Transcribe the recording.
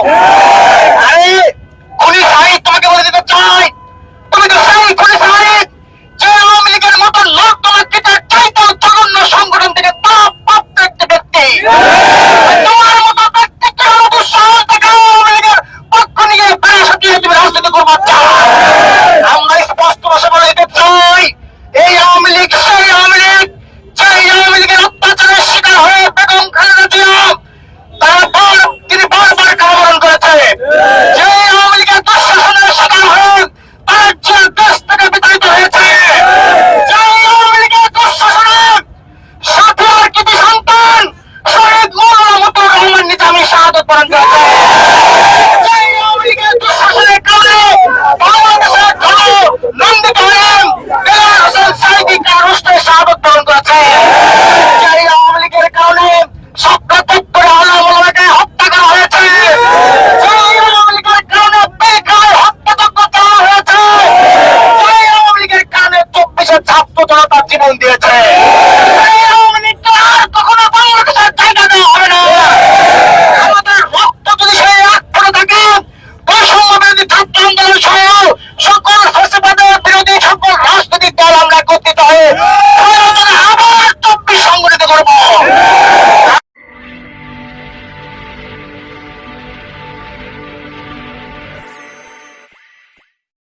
চাও আরে, খুনি সাহিদ, তোমাকে বলে দিতে চাই। তুমি তো সাহিদ খুনি সাহিদ, যে আওয়ামী লীগের মতো লোক তোমার পিতার চাইতেও জঘন্য সংগঠন থেকে তাপ প্রাপ্ত একটি ব্যক্তি তোমার মতো ব্যক্তিকে দুঃসাহস থেকে আওয়ামী লীগের পক্ষ নিয়ে বেড়ে সাথে তুমি রাজনীতি করবার আমরা স্পষ্ট ভাষা Yeah!